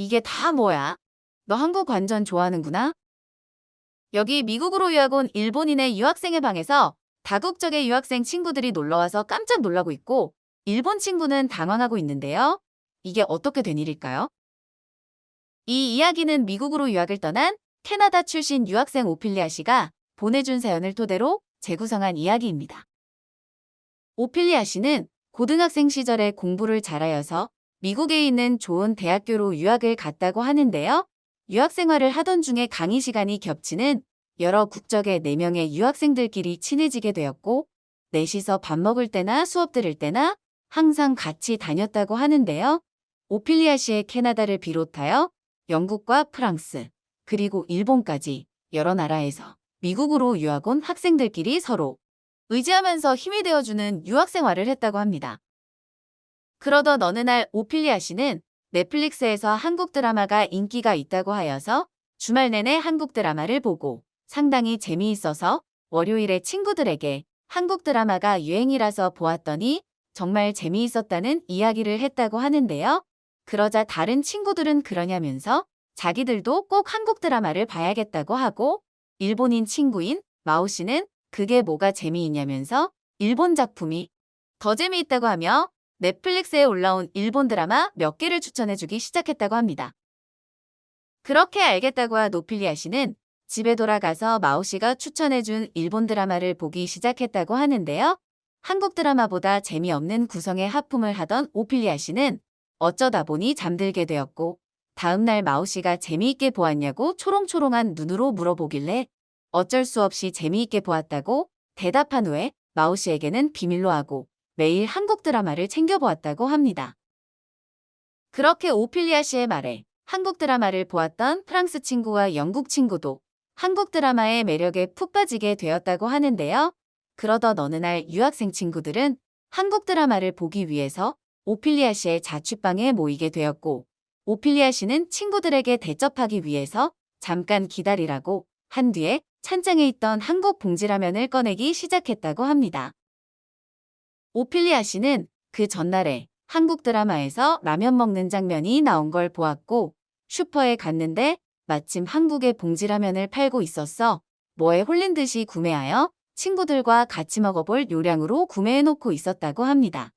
이게 다 뭐야? 너 한국 완전 좋아하는구나? 여기 미국으로 유학 온 일본인의 유학생의 방에서 다국적의 유학생 친구들이 놀러와서 깜짝 놀라고 있고 일본 친구는 당황하고 있는데요. 이게 어떻게 된 일일까요? 이 이야기는 미국으로 유학을 떠난 캐나다 출신 유학생 오필리아 씨가 보내준 사연을 토대로 재구성한 이야기입니다. 오필리아 씨는 고등학생 시절에 공부를 잘하여서 미국에 있는 좋은 대학교로 유학을 갔다고 하는데요. 유학 생활을 하던 중에 강의 시간이 겹치는 여러 국적의 4명의 유학생들끼리 친해지게 되었고, 넷이서 밥 먹을 때나 수업 들을 때나 항상 같이 다녔다고 하는데요. 오필리아 씨의 캐나다를 비롯하여 영국과 프랑스, 그리고 일본까지 여러 나라에서 미국으로 유학 온 학생들끼리 서로 의지하면서 힘이 되어주는 유학 생활을 했다고 합니다. 그러던 어느 날 오필리아 씨는 넷플릭스에서 한국 드라마가 인기가 있다고 하여서 주말 내내 한국 드라마를 보고 상당히 재미있어서 월요일에 친구들에게 한국 드라마가 유행이라서 보았더니 정말 재미있었다는 이야기를 했다고 하는데요. 그러자 다른 친구들은 그러냐면서 자기들도 꼭 한국 드라마를 봐야겠다고 하고 일본인 친구인 마오 씨는 그게 뭐가 재미있냐면서 일본 작품이 더 재미있다고 하며 넷플릭스에 올라온 일본 드라마 몇 개를 추천해주기 시작했다고 합니다. 그렇게 알겠다고 한 노필리아 씨는 집에 돌아가서 마오 씨가 추천해준 일본 드라마를 보기 시작했다고 하는데요. 한국 드라마보다 재미없는 구성의 하품을 하던 오필리아 씨는 어쩌다 보니 잠들게 되었고 다음날 마오 씨가 재미있게 보았냐고 초롱초롱한 눈으로 물어보길래 어쩔 수 없이 재미있게 보았다고 대답한 후에 마오 씨에게는 비밀로 하고 매일 한국 드라마를 챙겨보았다고 합니다. 그렇게 오필리아 씨의 말에 한국 드라마를 보았던 프랑스 친구와 영국 친구도 한국 드라마의 매력에 푹 빠지게 되었다고 하는데요. 그러던 어느 날 유학생 친구들은 한국 드라마를 보기 위해서 오필리아 씨의 자취방에 모이게 되었고 오필리아 씨는 친구들에게 대접하기 위해서 잠깐 기다리라고 한 뒤에 찬장에 있던 한국 봉지라면을 꺼내기 시작했다고 합니다. 오필리아 씨는 그 전날에 한국 드라마에서 라면 먹는 장면이 나온 걸 보았고 슈퍼에 갔는데 마침 한국의 봉지라면을 팔고 있었어 뭐에 홀린 듯이 구매하여 친구들과 같이 먹어볼 요량으로 구매해놓고 있었다고 합니다.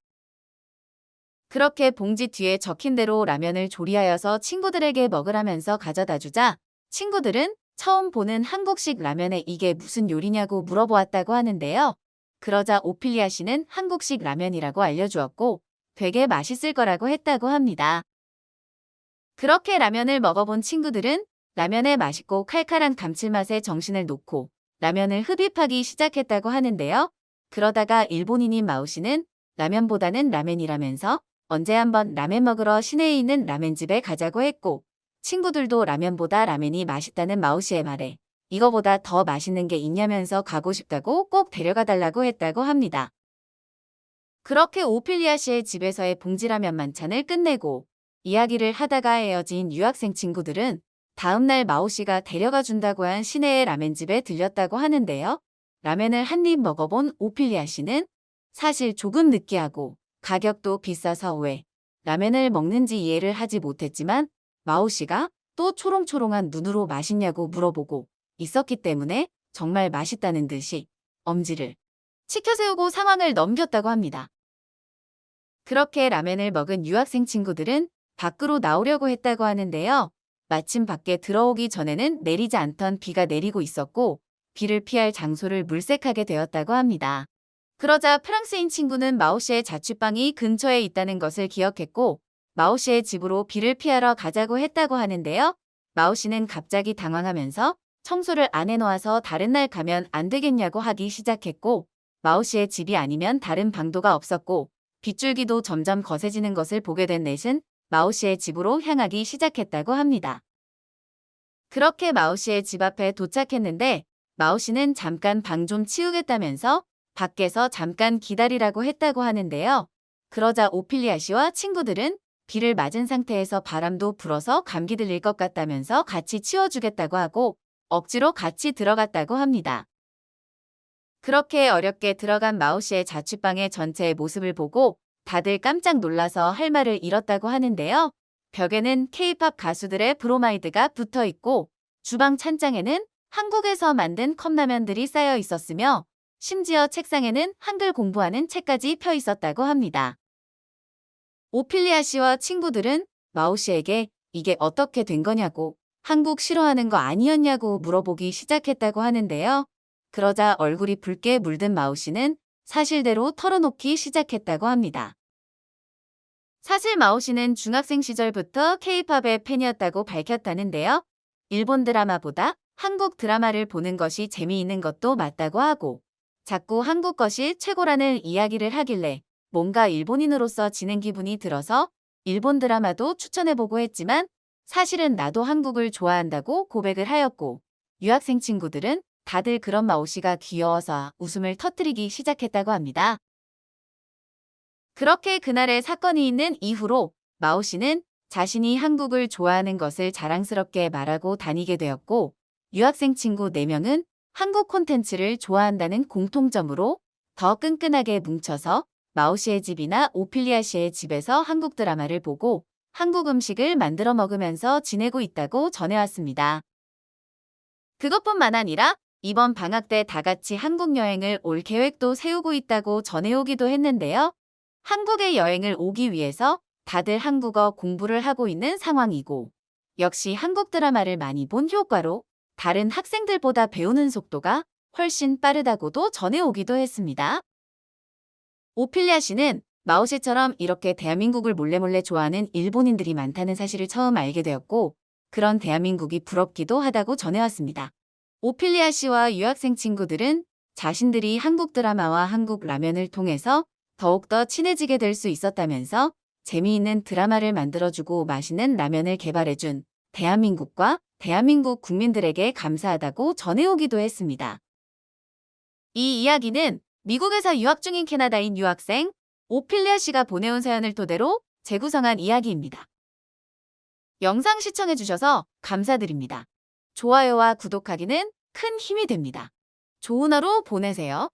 그렇게 봉지 뒤에 적힌 대로 라면을 조리하여서 친구들에게 먹으라면서 가져다 주자 친구들은 처음 보는 한국식 라면에 이게 무슨 요리냐고 물어보았다고 하는데요. 그러자 오필리아 씨는 한국식 라면이라고 알려주었고 되게 맛있을 거라고 했다고 합니다. 그렇게 라면을 먹어본 친구들은 라면의 맛있고 칼칼한 감칠맛에 정신을 놓고 라면을 흡입하기 시작했다고 하는데요. 그러다가 일본인인 마오 씨는 라면보다는 라면이라면서 언제 한번 라면 먹으러 시내에 있는 라면집에 가자고 했고 친구들도 라면보다 라면이 맛있다는 마오 씨의 말에 이거보다 더 맛있는 게 있냐면서 가고 싶다고 꼭 데려가 달라고 했다고 합니다. 그렇게 오필리아 씨의 집에서의 봉지라면 만찬을 끝내고 이야기를 하다가 헤어진 유학생 친구들은 다음날 마오 씨가 데려가 준다고 한 시내의 라멘집에 들렸다고 하는데요. 라면을 한 입 먹어본 오필리아 씨는 사실 조금 느끼하고 가격도 비싸서 왜 라면을 먹는지 이해를 하지 못했지만 마오 씨가 또 초롱초롱한 눈으로 맛있냐고 물어보고 있었기 때문에 정말 맛있다는 듯이 엄지를 치켜세우고 상황을 넘겼다고 합니다. 그렇게 라면을 먹은 유학생 친구들은 밖으로 나오려고 했다고 하는데요. 마침 밖에 들어오기 전에는 내리지 않던 비가 내리고 있었고 비를 피할 장소를 물색하게 되었다고 합니다. 그러자 프랑스인 친구는 마오 씨의 자취방이 근처에 있다는 것을 기억했고 마오 씨의 집으로 비를 피하러 가자고 했다고 하는데요. 마오 씨는 갑자기 당황하면서 청소를 안 해놓아서 다른 날 가면 안 되겠냐고 하기 시작했고 마오 씨의 집이 아니면 다른 방도가 없었고 빗줄기도 점점 거세지는 것을 보게 된 넷은 마오 씨의 집으로 향하기 시작했다고 합니다. 그렇게 마오 씨의 집 앞에 도착했는데 마오 씨는 잠깐 방 좀 치우겠다면서 밖에서 잠깐 기다리라고 했다고 하는데요. 그러자 오필리아 씨와 친구들은 비를 맞은 상태에서 바람도 불어서 감기 들릴 것 같다면서 같이 치워주겠다고 하고 억지로 같이 들어갔다고 합니다. 그렇게 어렵게 들어간 마오 씨의 자취방의 전체의 모습을 보고 다들 깜짝 놀라서 할 말을 잃었다고 하는데요. 벽에는 K-팝 가수들의 브로마이드가 붙어 있고 주방 찬장에는 한국에서 만든 컵라면들이 쌓여 있었으며 심지어 책상에는 한글 공부하는 책까지 펴 있었다고 합니다. 오피리아 씨와 친구들은 마오 씨에게 이게 어떻게 된 거냐고 한국 싫어하는 거 아니었냐고 물어보기 시작했다고 하는데요. 그러자 얼굴이 붉게 물든 마오 씨는 사실대로 털어놓기 시작했다고 합니다. 사실 마오 씨는 중학생 시절부터 K-팝의 팬이었다고 밝혔다는데요. 일본 드라마보다 한국 드라마를 보는 것이 재미있는 것도 맞다고 하고 자꾸 한국 것이 최고라는 이야기를 하길래 뭔가 일본인으로서 지는 기분이 들어서 일본 드라마도 추천해보고 했지만 사실은 나도 한국을 좋아한다고 고백을 하였고 유학생 친구들은 다들 그런 마오 씨가 귀여워서 웃음을 터뜨리기 시작했다고 합니다. 그렇게 그날의 사건이 있는 이후로 마오 씨는 자신이 한국을 좋아하는 것을 자랑스럽게 말하고 다니게 되었고 유학생 친구 4명은 한국 콘텐츠를 좋아한다는 공통점으로 더 끈끈하게 뭉쳐서 마오 씨의 집이나 오피리아 씨의 집에서 한국 드라마를 보고 한국 음식을 만들어 먹으면서 지내고 있다고 전해왔습니다. 그것뿐만 아니라 이번 방학 때 다 같이 한국 여행을 올 계획도 세우고 있다고 전해오기도 했는데요. 한국에 여행을 오기 위해서 다들 한국어 공부를 하고 있는 상황이고 역시 한국 드라마를 많이 본 효과로 다른 학생들보다 배우는 속도가 훨씬 빠르다고도 전해오기도 했습니다. 오필리아 씨는 마오 씨처럼 이렇게 대한민국을 몰래 몰래 좋아하는 일본인들이 많다는 사실을 처음 알게 되었고 그런 대한민국이 부럽기도 하다고 전해왔습니다. 오필리아 씨와 유학생 친구들은 자신들이 한국 드라마와 한국 라면을 통해서 더욱더 친해지게 될 수 있었다면서 재미있는 드라마를 만들어주고 맛있는 라면을 개발해준 대한민국과 대한민국 국민들에게 감사하다고 전해오기도 했습니다. 이 이야기는 미국에서 유학 중인 캐나다인 유학생 오필리아 씨가 보내온 사연을 토대로 재구성한 이야기입니다. 영상 시청해주셔서 감사드립니다. 좋아요와 구독하기는 큰 힘이 됩니다. 좋은 하루 보내세요.